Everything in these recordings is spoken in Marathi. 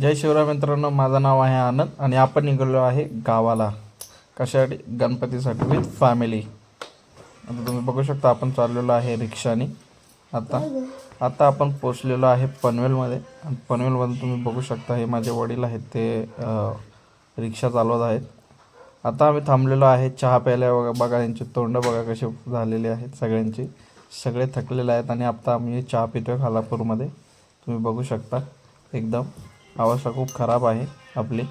जय शिवराय मित्रांनो माझं नाव आहे आनंद आणि आपण निघालो आहे गावाला. कशासाठी? गणपतीसाठी विथ फॅमिली आता तुम्ही बघू शकता आपण चाललेलो आहे रिक्षाने. आता आता आपण पोचलेलो आहे पनवेलमध्ये. आणि पनवेलमध्ये तुम्ही बघू शकता हे माझे वडील आहेत ते रिक्षा चालवत आहेत. आता आम्ही थांबलेलो आहे चहा प्यायला बघा बघा यांची तोंड बघा कसे झालेले आहेत सगळ्यांची. सगळे थकलेले आहेत आणि आता आम्ही चहा पितोय खालापूरमध्ये. तुम्ही बघू शकता एकदम. अवस्था खूप खराब आहे आपली.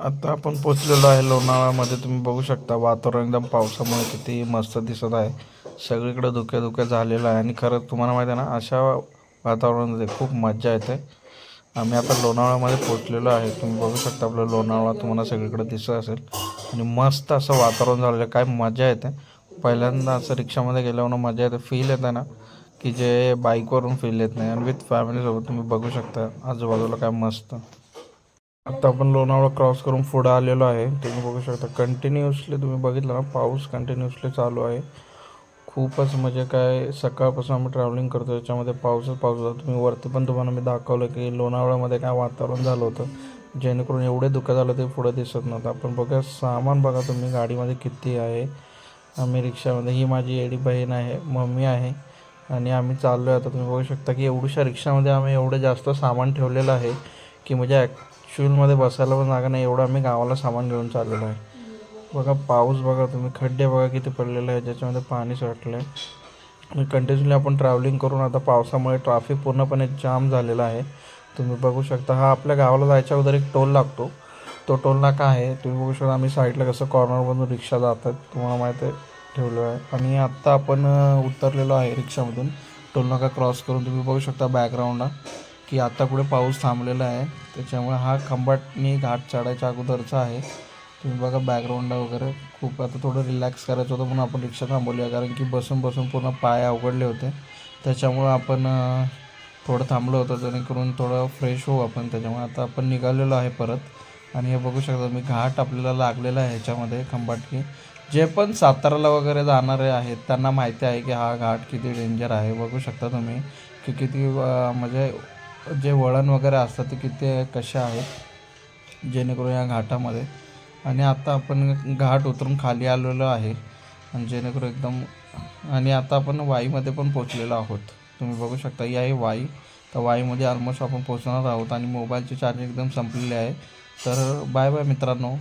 आता आपण पोचलेलो आहे लोणावळ्यामध्ये. तुम्ही बघू शकता वातावरण एकदम पावसामुळे किती मस्त दिसत आहे. सगळीकडे धुक्या धुक्या झालेलं आहे. आणि खरंच तुम्हाला माहिती आहे ना अशा वातावरणामध्ये खूप मजा येते. आम्ही आता लोणावळ्यामध्ये पोचलेलो आहे. तुम्ही बघू शकता आपलं लोणावळा तुम्हाला सगळीकडे दिसत असेल. आणि मस्त असं वातावरण झालेलं आहे. काय मजा येते. पहिल्यांदा असं रिक्षामध्ये गेल्यावर मजा येते. फील येते ना. की जे बाईकवरून फील येत नाही. आणि विथ फॅमिलीसोबत तुम्ही बघू शकता. आजूबाजूला काय मस्त. आता आपण लोणावळा क्रॉस करून पुढे आलेलो आहे. तुम्ही बघू शकता कंटिन्युअसली तुम्ही बघितलं ना पाऊस कंटिन्युअसली चालू आहे. खूपच म्हणजे काय सकाळपासून आम्ही ट्रॅव्हलिंग करतो त्याच्यामध्ये पाऊसच पाऊस होता तुम्ही वरती पण तुम्हाला मी दाखवलं की लोणावळ्यामध्ये काय वातावरण झालं होतं. जेणेकरून एवढे दुःख झालं ते पुढं दिसत नव्हतं. आपण बघा सामान बघा तुम्ही गाडीमध्ये किती आहे. आम्ही रिक्षामध्ये ही माझी एडी बहीण आहे मम्मी आहे. आणि आम्ही चाललो आहे आता तुम्ही बघू शकता की एवढ्याशा रिक्षामध्ये आम्ही एवढं जास्त सामान ठेवलेलं आहे की म्हणजे ॲक्च्युअलमध्ये बसायला पण जागा नाही. एवढं आम्ही गावाला सामान घेऊन चाललेलो आहे. बघा पाऊस बघा तुम्ही खड्डे बघा किती पडलेले आहे ज्याच्यामध्ये पाणी साठलं आहे आणि आपण ट्रॅव्हलिंग करून आता पावसामुळे ट्रॅफिक पूर्णपणे जाम झालेला आहे. तुम्ही बघू शकता हा आपल्या गावाला जायच्या अगोदर एक टोल लागतो. तो टोल नाका आहे. तुम्ही बघू शकता आम्ही साईडला कसं कॉर्नरमधून रिक्षा जातात. तुम्हाला माहिती आहे. ठेवलो आहे. आणि आत्ता आपण उतरलेलो आहे रिक्षामधून. टोलनाका क्रॉस करून तुम्ही बघू शकता बॅकग्राऊंडला की आत्ता पुढे पाऊस थांबलेला आहे. त्याच्यामुळे हा खंबाटनी घाट चढायच्या अगोदरचा आहे. तुम्ही बघा बॅकग्राऊंडला वगैरे. खूप आता थोडं रिलॅक्स करायचं होतं म्हणून आपण रिक्षा थांबवली आहे कारण की बसून बसून पूर्ण पाय अवघडले होते. त्याच्यामुळं आपण थोडं थांबलो होतं. जेणेकरून थोडं फ्रेश होऊ आपण. त्याच्यामुळे आता आपण निघालेलो आहे परत. आणि हे बघू शकता तुम्ही घाट आपल्याला लागलेला आहे ह्याच्यामध्ये खंबाटकी जे पण साताराला वगैरे जाणारे आहेत त्यांना माहिती आहे की हा घाट किती डेंजर आहे. बघू शकता तुम्ही की किती म्हणजे जे वळण वगैरे असतात ते किती कसे आहेत जेणेकरून या घाटामध्ये. आणि आता आपण घाट उतरून खाली आलेलो आहे. आणि जेणेकरून एकदम आणि आता आपण वाईमध्ये पण पोचलेलो आहोत. तुम्ही बघू शकता ही आहे वाई. तर वाईमध्ये ऑलमोस्ट आपण पोचणार आहोत. आणि मोबाईलचे चार्जिंग एकदम संपलेले आहे. तर बाय बाय मित्रांनो.